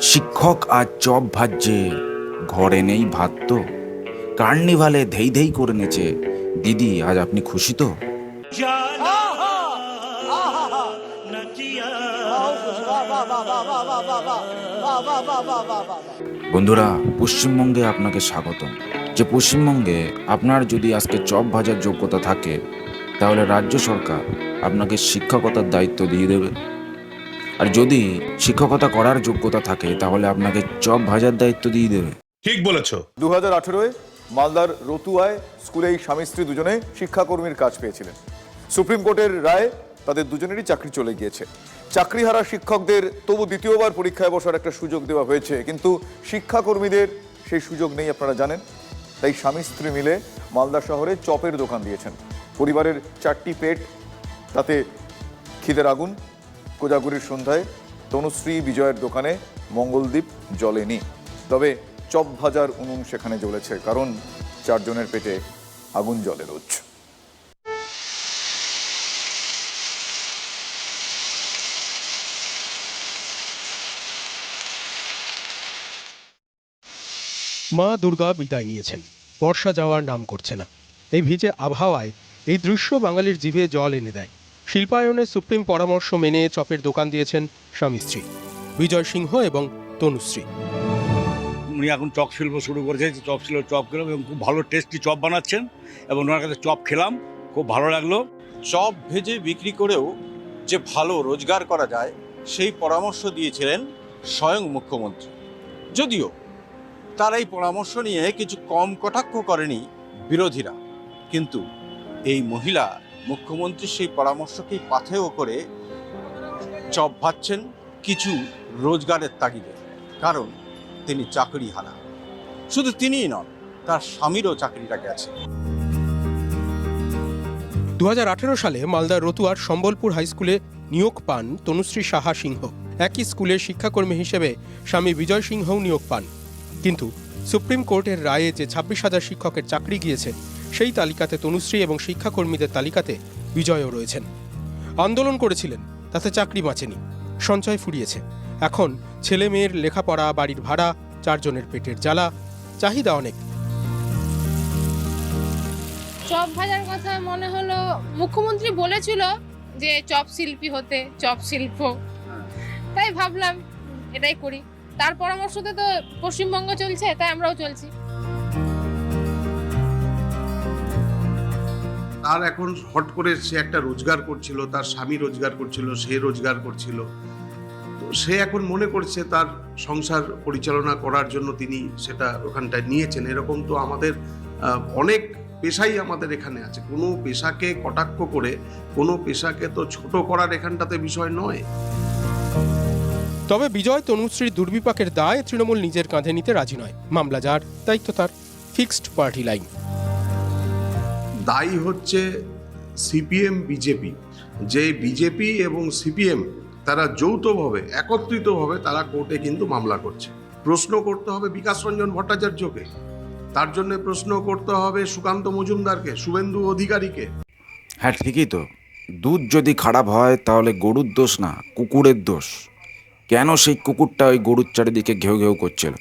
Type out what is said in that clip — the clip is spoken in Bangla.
শিক্ষক আজ চপ ভাজছে। ঘরে নেই ভাত তো। কার্নিভালে ধেই ধেই করে নেছে দিদি, আজ আপনি খুশি তো? বন্ধুরা, পশ্চিমবঙ্গে আপনাকে স্বাগতম। যে পশ্চিমবঙ্গে আপনার যদি আজকে চপ ভাজার যোগ্যতা থাকে, তাহলে রাজ্য সরকার আপনাকে শিক্ষকতার দায়িত্ব দিয়ে দেবে। আর যদি শিক্ষকতা করার যোগ্যতা থাকে তাহলে আপনাকে চপ ভাজার দায়িত্ব দিয়ে দেবে। ঠিক বলেছ। দু হাজার আঠেরোয় মালদার রতুয়ায় স্কুলেই স্বামী স্ত্রী দুজনে শিক্ষাকর্মীর কাজ পেয়েছিলেন। সুপ্রিম কোর্টের রায় তাদের দুজনেরই চাকরি চলে গিয়েছে। চাকরিহারা শিক্ষকদের তবু দ্বিতীয়বার পরীক্ষায় বসার একটা সুযোগ দেওয়া হয়েছে কিন্তু শিক্ষাকর্মীদের সেই সুযোগ নেই আপনারা জানেন। তাই স্বামী স্ত্রী মিলে মালদা শহরে চপের দোকান দিয়েছেন। পরিবারের চারটি পেট তাতে খিদের আগুন কোজাগুরির সন্ধ্যায় তনুশ্রী বিজয়ের দোকানে মঙ্গলদ্বীপ জ্বলেনি তবে চপ ভাজার উনুন সেখানে জ্বলেছে, কারণ চারজনের পেটে আগুন জ্বলে রোজ। মা দুর্গা বিদায় নিয়েছেন। বর্ষা যাওয়ার নাম করছে না। এই ভিজে আবহাওয়ায় এই দৃশ্য বাঙালির জিভে জল এনে দেয়। শিল্পায়নের সুপ্রিম পরামর্শ মেনে চপের দোকান দিয়েছেন স্বামী স্ত্রী বিজয় সিংহ এবং তনুশ্রী। উনি এখন চপ শিল্প শুরু করেছে চপ শিল্প চপ খেলাম এবং খুব ভালো টেস্টি চপ বানাচ্ছেন এবং ওনার কাছে চপ খেলাম খুব ভালো লাগল। চপ ভেজে বিক্রি করেও যে ভালো রোজগার করা যায় সেই পরামর্শ দিয়েছিলেন স্বয়ং মুখ্যমন্ত্রী। যদিও তার এই পরামর্শ নিয়ে কিছু কম কটাক্ষ করেনি বিরোধীরা কিন্তু এই মহিলা মুখ্যমন্ত্রীর সেই পরামর্শকেই পাথেয় করে চপ ভাজছেন কিছু রোজগারের তাগিদে, কারণ তিনি চাকরি হারা শুধু তিনিই নন, তার স্বামীরও চাকরিটা গেছে। দু সালে মালদার রতুয়ার সম্বলপুর হাই স্কুলে নিয়োগ পান তনুশ্রী সাহা সিংহ। একই স্কুলে শিক্ষাকর্মী হিসেবে স্বামী বিজয় সিংহও নিয়োগ পান। কিন্তু সুপ্রিম কোর্টের রায়ে যে ছাব্বিশ হাজার শিক্ষকের চাকরি গিয়েছে সেই তালিকাতে তনুশ্রী এবং শিক্ষাকর্মীদের তালিকাতে বিজয়ও রয়েছেন। আন্দোলন করেছিলেন, তাতে চাকরি বাঁচেনি, সঞ্চয় ফুরিয়েছে। এখন ছেলে মেয়ের লেখাপড়া, বাড়ির ভাড়া, চারজনের পেটের জ্বালা, চাহিদা অনেক। চপ ভাজার কথা মনে হলো, মুখ্যমন্ত্রী বলেছিল যে চপ শিল্পী হতে চপ শিল্প। তাই ভাবলাম, এটাই করি। তার পরামর্শতে তো পশ্চিমবঙ্গ চলছে, তাই আমরাও চলছি। তার এখন হট করে সে একটা রোজগার করছিল, তার স্বামী রোজগার করছিল, সে রোজগার করছিল। তো সে এখন মনে করছে তার সংসার পরিচালনা করার জন্য তিনি সেটা ওখানটায় নিয়েছেন। এরকম তো আমাদের অনেক পেশাই আমাদের এখানে আছে। কোনো পেশাকে কটাক্ষ করে, কোনো পেশাকে তো ছোট করার এখানটাতে বিষয় নয়। তবে বিজয় তনুশ্রীর দুর্বিপাকের দায় তৃণমূল নিজের কাঁধে নিতে রাজি নয়। মামলা যার, দায়িত্ব তার। Fixed party line. দায়ী হচ্ছে সিপিএম বিজেপি। যে বিজেপি এবং সিপিএম তারা যৌথভাবে একত্রিতভাবে তারা কোর্টে কিন্তু মামলা করছে। প্রশ্ন করতে হবে বিকাশ রঞ্জন ভট্টাচার্যকে। তার জন্য প্রশ্ন করতে হবে সুকান্ত মজুমদারকে শুভেন্দু অধিকারীকে। হ্যাঁ ঠিকই তো। দুধ যদি খারাপ হয় তাহলে গরুর দোষ না কুকুরের দোষ। কেন সেই কুকুরটা ওই গরুর চারিদিকে ঘেউ ঘেউ করছিল?